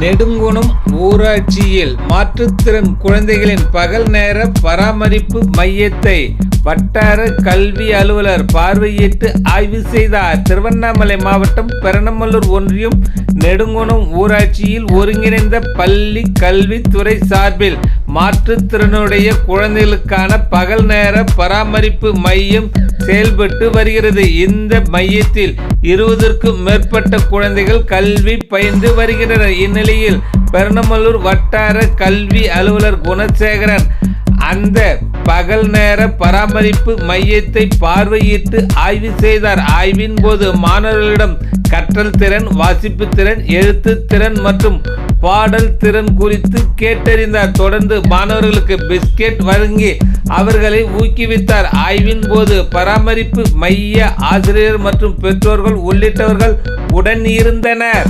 நெடுங்குணம் ஊராட்சியில் மாற்றுத்திறன் குழந்தைகளின் பகல் நேர பராமரிப்பு மையத்தை வட்டார கல்வி அலுவலர் பார்வையிட்டு ஆய்வு செய்தார். திருவண்ணாமலை மாவட்டம் பெரணமல்லூர் ஒன்றியம் நெடுங்குணம் ஊராட்சியில் ஒருங்கிணைந்த பள்ளி கல்வித்துறை சார்பில் மாற்றுத்திறனுடைய குழந்தைகளுக்கான பகல் நேர பராமரிப்பு மையம் செயல்பட்டு வருகிறது. இந்த மையத்தில் இருபதற்கும் மேற்பட்ட குழந்தைகள் கல்வி பயின்று வருகின்றனர். இந்நிலையில் பெருநமல்லூர் வட்டார கல்வி அலுவலர் குணசேகரன் அந்த பகல் நேர பராமரிப்பு மையத்தை பார்வையிட்டு ஆய்வு செய்தார். ஆய்வின் போது மாணவர்களிடம் கற்றல் திறன் வாசிப்பு திறன் எழுத்து திறன் மற்றும் பாடல் திறன் குறித்து கேட்டறிந்தார் தொடர்ந்து மாணவர்களுக்கு பிஸ்கெட் வழங்கி அவர்களை ஊக்குவித்தார். ஆய்வின் போது பராமரிப்பு மைய ஆசிரியர் மற்றும் பெற்றோர்கள் உள்ளிட்டவர்கள் உடன் இருந்தனர்.